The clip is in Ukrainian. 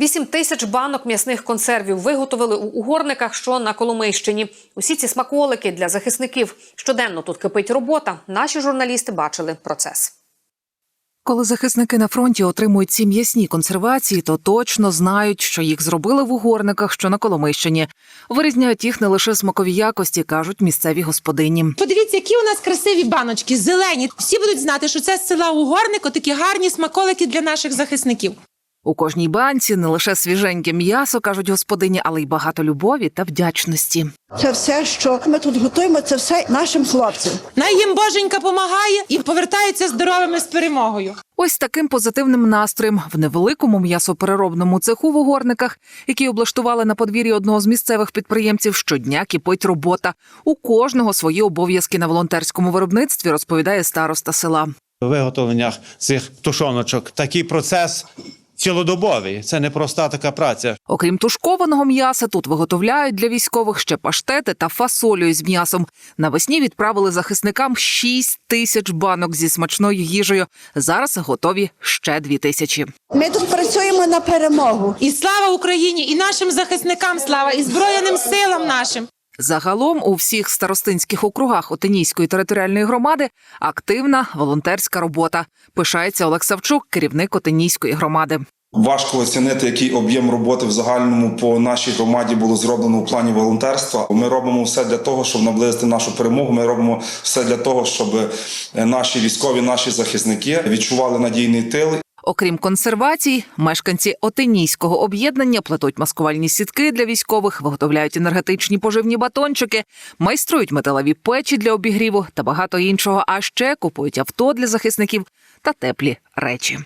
8 тисяч банок м'ясних консервів виготовили у угорниках, що на Коломийщині. Усі ці смаколики для захисників. Щоденно тут кипить робота. Наші журналісти бачили процес. Коли захисники на фронті отримують ці м'ясні консервації, то точно знають, що їх зробили в угорниках, що на Коломийщині. Вирізняють їх не лише смакові якості, кажуть місцеві господині. Подивіться, які у нас красиві баночки, зелені. Всі будуть знати, що це з села Угорник, такі гарні смаколики для наших захисників. У кожній банці не лише свіженьке м'ясо, кажуть господині, але й багато любові та вдячності. Це все, що ми тут готуємо, це все нашим хлопцям. Най їм боженька помагає і повертаються здоровими з перемогою. Ось таким позитивним настроєм в невеликому м'ясопереробному цеху в угорниках, який облаштували на подвір'ї одного з місцевих підприємців, щодня кипить робота. У кожного свої обов'язки на волонтерському виробництві, розповідає староста села. виготовленнях цих тушоночок. Такий процес цілодобовий. Це не проста така праця. Окрім тушкованого м'яса, тут виготовляють для військових ще паштети та фасолю із м'ясом. Навесні відправили захисникам 6 тисяч банок зі смачною їжею. Зараз готові ще 2 тисячі. Ми тут працюємо на перемогу. І слава Україні, і нашим захисникам слава, і збройним силам нашим. Загалом у всіх старостинських округах Отинійської територіальної громади активна волонтерська робота. Пишається Олег Савчук, керівник Отинійської громади. Важко оцінити, який об'єм роботи в загальному по нашій громаді було зроблено у плані волонтерства. Ми робимо все для того, щоб наблизити нашу перемогу. Ми робимо все для того, щоб е, наші військові, наші захисники відчували надійний тил Окрім консервацій, мешканці Отинійського об'єднання плетуть маскувальні сітки для військових, виготовляють енергетичні поживні батончики, майструють металеві печі для обігріву та багато іншого. А ще купують авто для захисників та теплі речі.